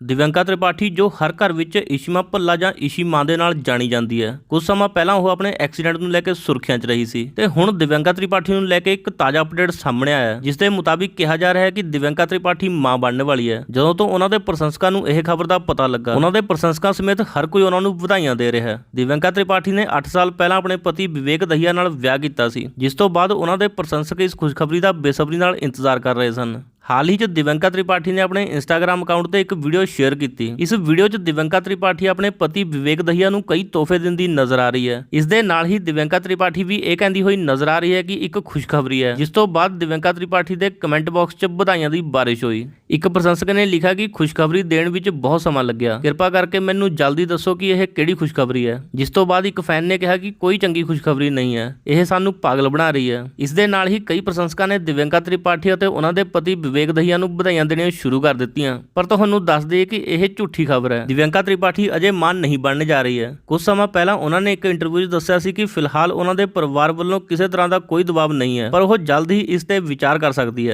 ਦਿਵਿਆਂਕਾ ਤ੍ਰਿਪਾਠੀ, ਜੋ ਹਰ ਘਰ ਵਿੱਚ ਇਸ਼ਮਾ ਭੱਲਾ ਜਾਂ ਇਸ਼ੀ ਮਾਂ ਦੇ ਨਾਲ ਜਾਣੀ ਜਾਂਦੀ ਹੈ। ਕੁਝ ਸਮਾਂ ਪਹਿਲਾਂ ਉਹ ਆਪਣੇ ਐਕਸੀਡੈਂਟ ਨੂੰ ਲੈ ਕੇ ਸੁਰਖੀਆਂ 'ਚ ਰਹੀ ਸੀ ਤੇ ਹੁਣ ਦਿਵਿਆਂਕਾ ਤ੍ਰਿਪਾਠੀ ਨੂੰ ਲੈ ਕੇ ਇੱਕ ਤਾਜ਼ਾ ਅਪਡੇਟ ਸਾਹਮਣੇ ਆਇਆ ਹੈ, ਜਿਸ ਦੇ ਮੁਤਾਬਿਕ ਕਿਹਾ ਜਾ ਰਿਹਾ ਹੈ ਕਿ ਦਿਵਿਆਂਕਾ ਤ੍ਰਿਪਾਠੀ ਮਾਂ ਬਣਨ ਵਾਲੀ ਹੈ। ਜਦੋਂ ਤੋਂ ਉਹਨਾਂ ਦੇ ਪ੍ਰਸ਼ੰਸਕਾਂ ਨੂੰ ਇਹ ਖਬਰ ਦਾ ਪਤਾ ਲੱਗਾ, ਉਹਨਾਂ ਦੇ ਪ੍ਰਸ਼ੰਸਕਾਂ ਸਮੇਤ ਹਰ ਕੋਈ ਉਹਨਾਂ ਨੂੰ ਵਧਾਈਆਂ ਦੇ ਰਿਹਾ ਹੈ। ਦਿਵਿਆਂਕਾ ਤ੍ਰਿਪਾਠੀ ਨੇ 8 ਸਾਲ ਪਹਿਲਾਂ ਆਪਣੇ ਪਤੀ ਵਿਵੇਕ ਦਹੀਆ ਨਾਲ ਵਿਆਹ ਕੀਤਾ ਸੀ, ਜਿਸ ਤੋਂ ਬਾਅਦ ਉਹਨਾਂ ਦੇ ਪ੍ਰਸ਼ੰਸਕ ਇਸ ਖੁਸ਼ਖਬਰੀ ਦਾ ਬੇਸਬਰੀ ਨਾਲ ਇੰਤਜ਼ਾਰ ਕਰ ਰਹੇ ਸਨ। ਹਾਲ ਹੀ 'ਚ ਦਿਵੰਕਾ ਤ੍ਰਿਪਾਠੀ ਨੇ ਆਪਣੇ ਇੰਸਟਾਗ੍ਰam ਅਕਾਊਂਟ ਤੇ ਇੱਕ ਵੀਡੀਓ ਸ਼ੇਅਰ ਕੀਤੀ। ਇਸ ਵੀਡੀਓ 'ਚ ਦਿਵੰਕਾ ਤ੍ਰਿਪਾਠੀ ਆਪਣੇ ਪਤੀ ਵਿਵੇਕ ਦਹੀਆ ਨੂੰ ਕਈ ਤੋਹਫੇ ਦਿੰਦੀ ਨਜ਼ਰ ਆ ਰਹੀ ਹੈ। ਇਸ ਦੇ ਨਾਲ ਹੀ ਦਿਵੰਕਾ ਤ੍ਰਿਪਾਠੀ ਵੀ ਇਹ ਕਹਿੰਦੀ ਹੋਈ ਨਜ਼ਰ ਆ ਰਹੀ ਹੈ ਕਿ ਇੱਕ ਖੁਸ਼ਖਬਰੀ ਹੈ, ਜਿਸ ਤੋਂ ਬਾਅਦ ਦਿਵੰਕਾ ਤ੍ਰਿਪਾਠੀ ਦੇ ਕਮੈਂਟ ਬਾਕਸ 'ਚ ਵਧਾਈਆਂ ਦੀ ਬਾਰਿਸ਼ ਹੋਈ। ਇੱਕ ਪ੍ਰਸ਼ੰਸਕ ਨੇ ਲਿਖਿਆ ਕਿ ਖੁਸ਼ਖਬਰੀ ਦੇਣ ਵਿੱਚ ਬਹੁਤ ਸਮਾਂ ਲੱਗਿਆ। ਕਿਰਪਾ ਕਰਕੇ ਮੈਨੂੰ ਜਲਦੀ ਦੱਸੋ ਕਿ ਇਹ ਕਿਹੜੀ ਖੁਸ਼ਖਬਰੀ ਹੈ, ਜਿਸ ਤੋਂ ਬਾਅਦ ਇੱਕ ਫੈਨ ਨੇ ਕਿਹਾ ਕਿ ਕੋਈ ਚੰਗੀ ਖੁਸ਼ਖਬਰੀ ਨਹੀਂ ਹੈ। ਇਹ ਸਾਨੂੰ ਪਾਗਲ ਬਣਾ ਰਹੀ ਹੈ। ਇਸ ਦੇ ਨਾਲ ਹੀ ਕਈ ਪ੍ਰਸ਼ੰਸਕਾਂ ਨੇ ਦਿਵੰਕਾ ਤ੍ਰਿਪਾਠੀ ਅਤੇ ਉਹਨਾਂ ਦੇ ਪਤੀ ਵਿਵੇਕ ਦਹੀਆ ਨੂੰ ਵਧਾਈਆਂ ਦੇਣੀਆਂ ਸ਼ੁਰੂ ਕਰ ਦਿੱਤੀਆਂ। ਪਰ ਤੁਹਾਨੂੰ ਦੱਸ ਦਈਏ ਕਿ ਇਹ ਝੂਠੀ ਖਬਰ ਹੈ। ਦਿਵੰਕਾ ਤ੍ਰਿਪਾਠੀ ਅਜੇ ਮਾਨ ਨਹੀਂ ਬਣਨ ਜਾ ਰਹੀ ਹੈ। ਕੁਝ ਸਮਾਂ ਪਹਿਲਾਂ ਉਹਨਾਂ ਨੇ ਇੱਕ ਇੰਟਰਵਿਊ 'ਚ ਦੱਸਿਆ ਸੀ ਕਿ ਫਿਲਹਾਲ ਉਹਨਾਂ ਦੇ ਪਰਿਵਾਰ ਵੱਲੋਂ ਕਿਸੇ ਤਰ੍ਹਾਂ ਦਾ ਕੋਈ ਦਬਾਅ ਨਹੀਂ ਹੈ, ਪਰ ਉਹ ਜਲਦ ਹੀ ਇਸ ਤੇ ਵਿਚਾਰ ਕਰ ਸਕਦੀ ਹੈ।